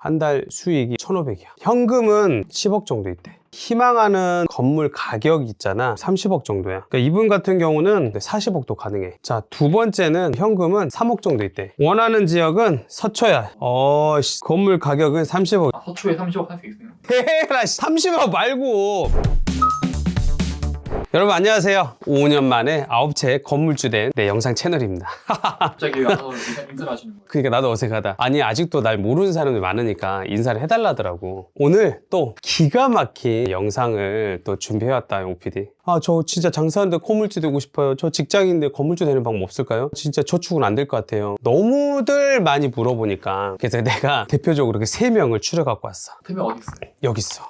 한 달 수익이 1,500이야. 현금은 10억 정도 있대. 희망하는 건물 가격 있잖아. 30억 정도야. 그러니까 이분 같은 경우는 40억도 가능해. 자, 두 번째는 현금은 3억 정도 있대. 원하는 지역은 서초야. 어, 씨, 건물 가격은 30억. 아, 서초에 30억 할 수 있어요. 헤라 30억 말고. 여러분 안녕하세요. 5년 만에 아홉 채 건물주 된 내 영상 채널입니다. 갑자기 와서 인사, 인사를 하시는 거예요. 그러니까 나도 어색하다. 아니 아직도 날 모르는 사람들이 많으니까 인사를 해달라더라고. 오늘 또 기가 막힌 영상을 또 준비해왔다 OPD. 아 저 진짜 장사하는데 건물주 되고 싶어요. 저 직장인데 건물주 되는 방법 없을까요? 진짜 저축은 안 될 것 같아요. 너무들 많이 물어보니까 그래서 내가 대표적으로 이렇게 세 명을 추려 갖고 왔어. 팀이 어디 있어요? 여기 있어.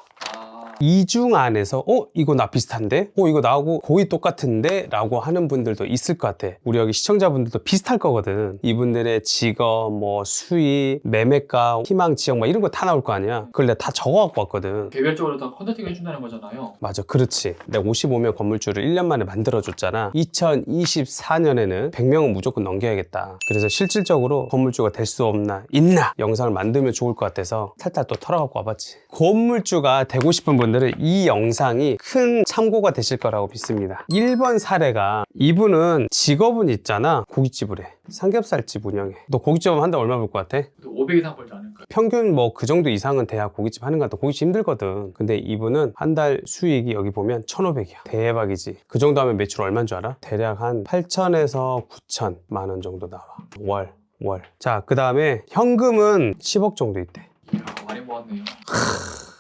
아, 이중 안에서 어 이거 나 비슷한데? 어 이거 나하고 거의 똑같은데? 라고 하는 분들도 있을 것 같아. 우리 여기 시청자분들도 비슷할 거거든. 이분들의 직업 뭐 수입 매매가 희망 지역 막 이런 거 다 나올 거 아니야. 그걸 내가 다 적어 갖고 왔거든. 개별적으로 다 컨설팅 해준다는 거잖아요. 맞아. 그렇지. 내가 55명 건물주를 1년 만에 만들어줬잖아. 2024년에는 100명은 무조건 넘겨야겠다. 그래서 실질적으로 건물주가 될 수 없나 있나 영상을 만들면 좋을 것 같아서 탈탈 또 털어갖고 와봤지. 건물주가 되고 싶은 분 들은 이 영상이 큰 참고가 되실 거라고 믿습니다 1번 사례가 이분은 직업은 있잖아 고깃집을 해 삼겹살집 운영해 너 고깃집 한 달 얼마 벌 것 같아? 그래도 500 이상 벌지 않을까요? 평균 뭐 그 정도 이상은 돼야 고깃집 하는 것 같아. 고깃집 힘들거든. 근데 이분은 한 달 수익이 여기 보면 1,500이야. 대박이지. 그 정도 하면 매출 얼마인 줄 알아? 대략 한 8천에서 9천만 원 정도 나와. 월. 월. 자, 그 다음에 현금은 10억 정도 있대. 이야, 많이 모았네요.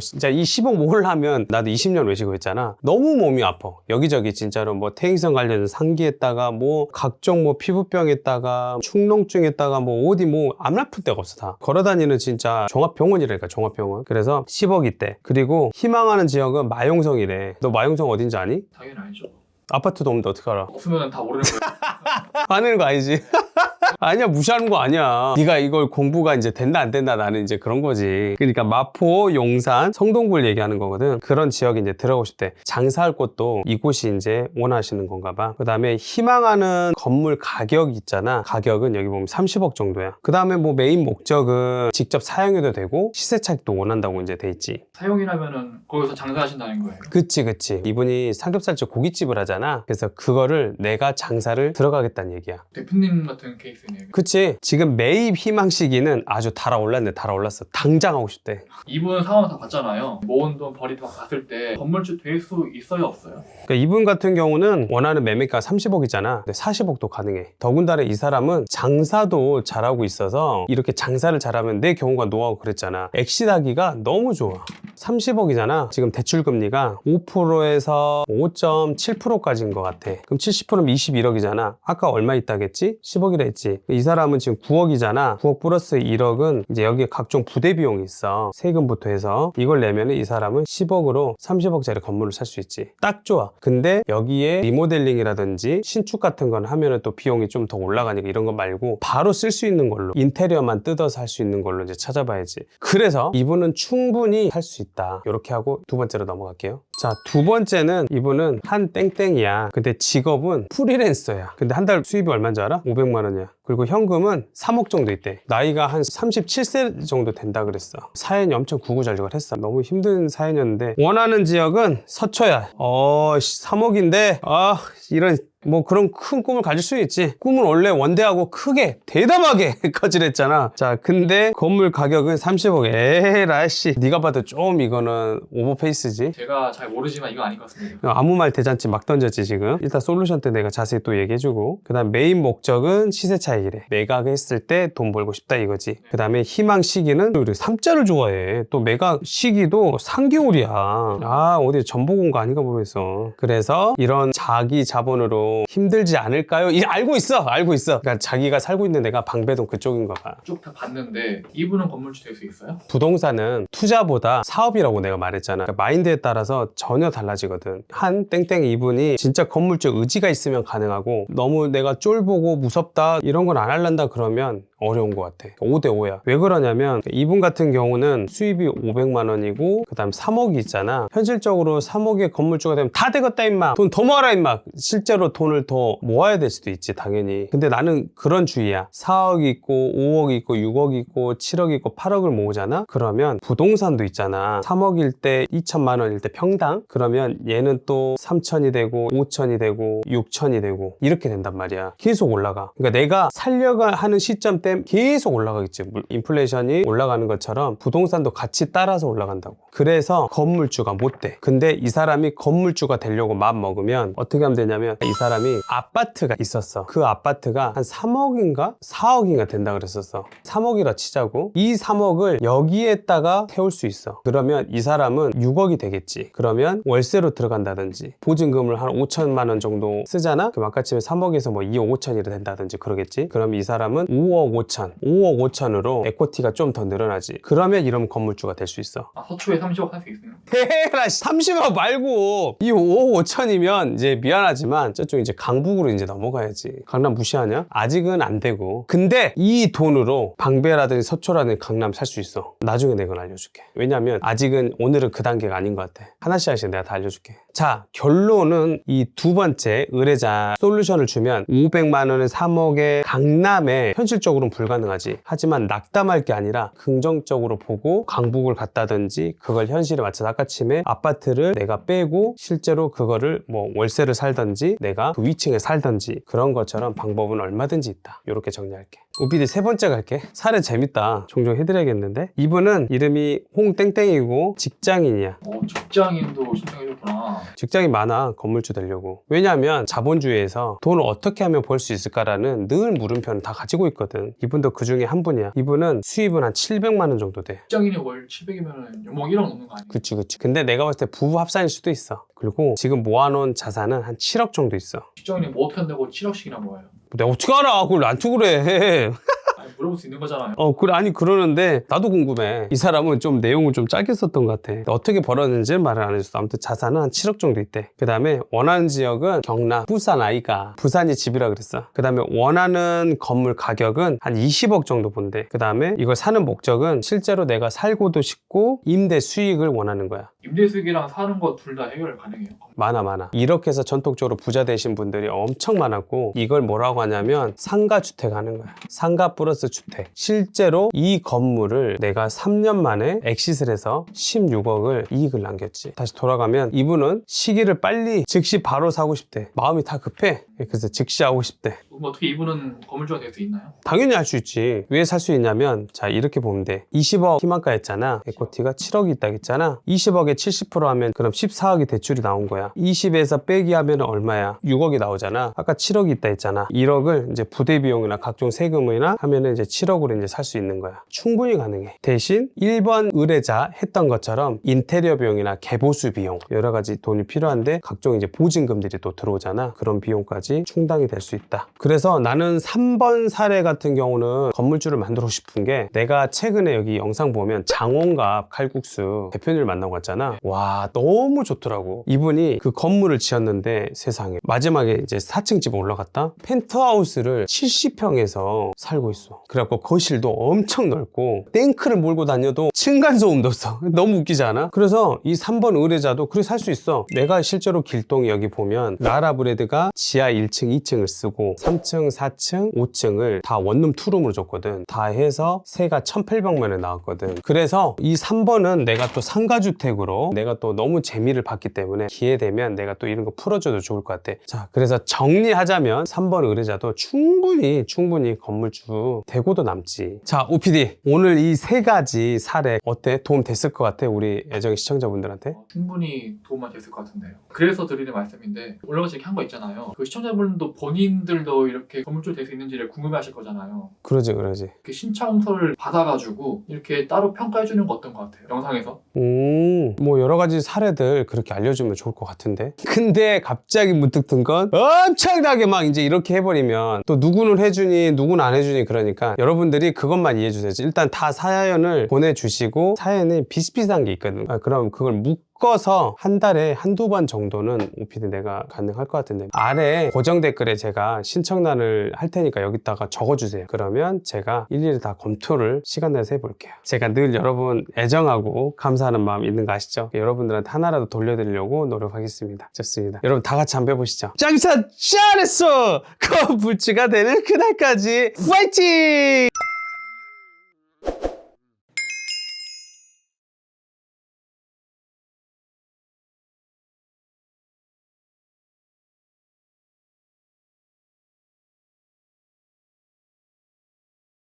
진짜 이 10억 모으려면 나도 20년 외식을 했잖아. 너무 몸이 아파. 여기저기 진짜로 뭐 퇴행성 관련 상기했다가 뭐 각종 뭐 피부병 했다가 축농증 했다가 뭐 어디 뭐 안 아플 데가 없어 다. 걸어다니는 진짜 종합병원이라니까 종합병원. 그래서 10억 있대. 그리고 희망하는 지역은 마용성이래. 너 마용성 어딘지 아니? 당연히 알죠. 아파트도 없는데 어떻게 알아? 없으면 다 모르는 거예요. 아는 거 아니지? 아니야 무시하는 거 아니야. 네가 이걸 공부가 이제 된다 안 된다 나는 이제 그런 거지. 그러니까 마포 용산 성동구를 얘기하는 거거든. 그런 지역에 이제 들어가고 싶대. 장사할 곳도 이곳이 이제 원하시는 건가 봐그 다음에 희망하는 건물 가격 있잖아. 가격은 여기 보면 30억 정도야. 그 다음에 뭐 메인 목적은 직접 사용해도 되고 시세 차익도 원한다고 이제 돼 있지. 사용이라면은 거기서 장사하신다는 거예요. 그치 그치. 이분이 삼겹살집 고깃집을 하잖아. 그래서 그거를 내가 장사를 들어가겠다는 얘기야. 대표님 같은 케이스 네요. 그치? 지금 매입 희망 시기는 아주 달아올랐네 달아올랐어. 당장 하고 싶대. 이분 상황 다 봤잖아요. 모은 돈 벌이 다 봤을 때 건물주 될 수 있어요, 없어요? 그러니까 이분 같은 경우는 원하는 매매가 30억이잖아. 근데 40억도 가능해. 더군다나 이 사람은 장사도 잘하고 있어서 이렇게 장사를 잘하면 내 경우가 노하고 그랬잖아. 엑시다기가 너무 좋아. 30억이잖아. 지금 대출금리가 5%에서 5.7%까지인 것 같아. 그럼 70%면 21억이잖아. 아까 얼마 있다겠지? 10억이라 했지 이 사람은 지금 9억이잖아. 9억 플러스 1억은 이제 여기에 각종 부대 비용이 있어. 세금부터 해서. 이걸 내면 이 사람은 10억으로 30억짜리 건물을 살 수 있지. 딱 좋아. 근데 여기에 리모델링이라든지 신축 같은 건 하면은 또 비용이 좀 더 올라가니까 이런 거 말고 바로 쓸 수 있는 걸로 인테리어만 뜯어서 할 수 있는 걸로 이제 찾아봐야지. 그래서 이분은 충분히 할 수 있다. 이렇게 하고 두 번째로 넘어갈게요 자 두 번째는 이분은 한 땡땡이야. 근데 직업은 프리랜서야. 근데 한 달 수입이 얼마인 줄 알아? 500만 원이야. 그리고 현금은 3억 정도 있대. 나이가 한 37세 정도 된다 그랬어. 사연이 엄청 구구절절 했어. 너무 힘든 사연이었는데 원하는 지역은 서초야. 어 3억인데? 아 이런 뭐 그런 큰 꿈을 가질 수 있지. 꿈은 원래 원대하고 크게 대담하게 커지랬잖아. 자 근데 건물 가격은 30억 에라씨. 네가 봐도 좀 이거는 오버페이스지. 제가 잘 모르지만 이거 아닌 것 같습니다. 아무 말 대잔치 막 던졌지 지금. 일단 솔루션 때 내가 자세히 또 얘기해주고. 그 다음 메인 목적은 시세 차익이래. 매각했을 때 돈 벌고 싶다 이거지. 그 다음에 희망 시기는 우리 삼자를 좋아해. 또 매각 시기도 3개월이야. 아 어디 전복 온거 아닌가 모르겠어. 그래서 이런 자기 자본으로 힘들지 않을까요? 이 알고 있어 알고 있어 그러니까 자기가 살고 있는 데가 방배동 그쪽인가 봐 쭉 다 봤는데 이분은 건물주 될 수 있어요? 부동산은 투자보다 사업이라고 내가 말했잖아. 그러니까 마인드에 따라서 전혀 달라지거든. 한 땡땡 이분이 진짜 건물주 의지가 있으면 가능하고 너무 내가 쫄보고 무섭다 이런 건 안 할란다 그러면 어려운 것 같아. 5대 5야. 왜 그러냐면 이분 같은 경우는 수입이 500만 원이고 그다음 3억이 있잖아. 현실적으로 3억의 건물주가 되면 다 되겠다 임마. 돈 더 모아라 임마. 실제로 돈을 더 모아야 될 수도 있지 당연히. 근데 나는 그런 주의야. 4억 있고 5억 있고 6억 있고 7억 있고 8억을 모으잖아? 그러면 부동산도 있잖아. 3억일 때 2천만 원일 때 평당? 그러면 얘는 또 3천이 되고 5천이 되고 6천이 되고 이렇게 된단 말이야. 계속 올라가. 그러니까 내가 살려고 하는 시점 때 계속 올라가겠지. 물- 인플레이션이 올라가는 것처럼 부동산도 같이 따라서 올라간다고. 그래서 건물주가 못돼. 근데 이 사람이 건물주가 되려고 마음 먹으면 어떻게 하면 되냐면 이사 람이 아파트가 있었어. 그 아파트가 한 3억인가? 4억인가 된다 그랬었어. 3억이라 치자고. 이 3억을 여기에다가 태울 수 있어. 그러면 이 사람은 6억이 되겠지. 그러면 월세로 들어간다든지 보증금을 한 5천만 원 정도 쓰잖아? 그럼 아까 치면 3억에서 뭐 2억 5천이 된다든지 그러겠지? 그럼 이 사람은 5억 5천. 5억 5천으로 에코티가 좀 더 늘어나지. 그러면 이러면 건물주가 될 수 있어. 아, 서초에 30억 할 수 있어요. 헤라 30억 말고. 이 5억 5천이면 이제 미안하지만 저쪽 이제 강북으로 이제 넘어가야지. 강남 무시하냐? 아직은 안 되고. 근데 이 돈으로 방배라든지 서초라든지 강남 살 수 있어. 나중에 내가 그걸 알려줄게. 왜냐면 아직은 오늘은 그 단계가 아닌 것 같아. 하나씩 하나씩 내가 다 알려줄게. 자 결론은 이 두 번째 의뢰자 솔루션을 주면 500만 원에 3억에 강남에 현실적으로는 불가능하지. 하지만 낙담할 게 아니라 긍정적으로 보고 강북을 갔다든지 그걸 현실에 맞춰 서 아까 침에 아파트를 내가 빼고 실제로 그거를 뭐 월세를 살든지 내가 그 위층에 살든지 그런 것처럼 방법은 얼마든지 있다. 이렇게 정리할게 우비디 세 번째 갈게. 사례 재밌다. 종종 해드려야겠는데. 이분은 이름이 홍땡땡이고 직장인이야. 어, 직장인도 신청해줬구나. 직장이 많아 건물주 되려고. 왜냐하면 자본주의에서 돈을 어떻게 하면 벌 수 있을까라는 늘 물음표는 다 가지고 있거든. 이분도 그 중에 한 분이야. 이분은 수입은 한 700만 원 정도 돼. 직장인이 월 700이면 연봉 1억 넘는 거 아니에요? 그치 그치. 근데 내가 봤을 때 부부 합산일 수도 있어. 그리고 지금 모아놓은 자산은 한 7억 정도 있어. 직장인이 뭐 어떻게 한다고 7억씩이나 모아요? 내가 어떻게 알아? 그걸 안 투 그래 아니, 물어볼 수 있는 거잖아요. 어, 그래, 아니, 그러는데, 나도 궁금해. 이 사람은 좀 내용을 좀 짧게 썼던 것 같아. 어떻게 벌었는지는 말을 안 해줬어. 아무튼 자산은 한 7억 정도 있대. 그 다음에 원하는 지역은 경남, 부산 아이가. 부산이 집이라 그랬어. 그 다음에 원하는 건물 가격은 한 20억 정도 본대. 그 다음에 이걸 사는 목적은 실제로 내가 살고도 싶고, 임대 수익을 원하는 거야. 임대 수익이랑 사는 거 둘 다 해결 가능해요. 많아 많아 이렇게 해서 전통적으로 부자 되신 분들이 엄청 많았고 이걸 뭐라고 하냐면 상가 주택 하는 거야 상가 플러스 주택. 실제로 이 건물을 내가 3년 만에 엑시스를 해서 16억을 이익을 남겼지. 다시 돌아가면 이분은 시기를 빨리 즉시 바로 사고 싶대. 마음이 다 급해 그래서 즉시 하고 싶대 그럼 어떻게 이분은 건물주가 될 수 있나요? 당연히 할 수 있지. 왜 살 수 있냐면, 자, 이렇게 보면 돼. 20억 희망가 했잖아. 에코티가 7억이 있다 했잖아. 20억에 70% 하면 그럼 14억이 대출이 나온 거야. 20에서 빼기 하면 얼마야? 6억이 나오잖아. 아까 7억이 있다 했잖아. 1억을 이제 부대 비용이나 각종 세금이나 하면은 이제 7억으로 이제 살 수 있는 거야. 충분히 가능해. 대신 1번 의뢰자 했던 것처럼 인테리어 비용이나 개보수 비용 여러 가지 돈이 필요한데 각종 이제 보증금들이 또 들어오잖아. 그런 비용까지 충당이 될 수 있다. 그래서 나는 3번 사례 같은 경우는 건물주를 만들고 싶은 게 내가 최근에 여기 영상 보면 장원갑 칼국수 대표님을 만나고 왔잖아. 와, 너무 좋더라고. 이분이 그 건물을 지었는데 세상에 마지막에 이제 4층 집 올라갔다 펜트하우스를 70평에서 살고 있어. 그래갖고 거실도 엄청 넓고 탱크를 몰고 다녀도 층간소음도 없어. 너무 웃기지 않아? 그래서 이 3번 의뢰자도 그래 살 수 있어. 내가 실제로 길동에 여기 보면 라라브레드가 지하 1층, 2층을 쓰고 3층, 4층, 5층을 다 원룸 투룸으로 줬거든. 다 해서 세가 1,800만 원에 나왔거든. 그래서 이 3번은 내가 또 상가주택으로 내가 또 너무 재미를 봤기 때문에 기회 되면 내가 또 이런 거 풀어줘도 좋을 것 같아. 자, 그래서 정리하자면 3번 의뢰자도 충분히 충분히 건물주 되고도 남지. 자, OPD 오늘 이 세 가지 사례 어때? 도움 됐을 것 같아? 우리 애정의 시청자분들한테? 어, 충분히 도움만 됐을 것 같은데요. 그래서 드리는 말씀인데 올라가서 이렇게 한 거 있잖아요. 그 시청자 분도 본인들도 이렇게 건물주 될 수 있는지를 궁금해하실 거잖아요. 그러지, 그러지. 이렇게 신청서를 받아가지고 이렇게 따로 평가해 주는 거 어떤 것 같아요? 영상에서 음, 뭐 여러 가지 사례들 그렇게 알려주면 좋을 것 같은데. 근데 갑자기 문득 든 건 엄청나게 막 이제 이렇게 해버리면 또 누구는 해주니 누구는 안 해주니 그러니까 여러분들이 그것만 이해해 주세요. 일단 다 사연을 보내주시고 사연이 비슷비슷한 게 있거든. 아, 그럼 그걸 묶 섞어서 한 달에 한두 번 정도는 OPD 내가 가능할 것 같은데 아래 고정 댓글에 제가 신청란을 할 테니까 여기다가 적어주세요. 그러면 제가 일일이 다 검토를 시간 내서 해볼게요. 제가 늘 여러분 애정하고 감사하는 마음 있는 거 아시죠? 여러분들한테 하나라도 돌려드리려고 노력하겠습니다. 좋습니다. 여러분 다 같이 한번 해보시죠. 장사 잘했어! 그 물주가 되는 그날까지 파이팅!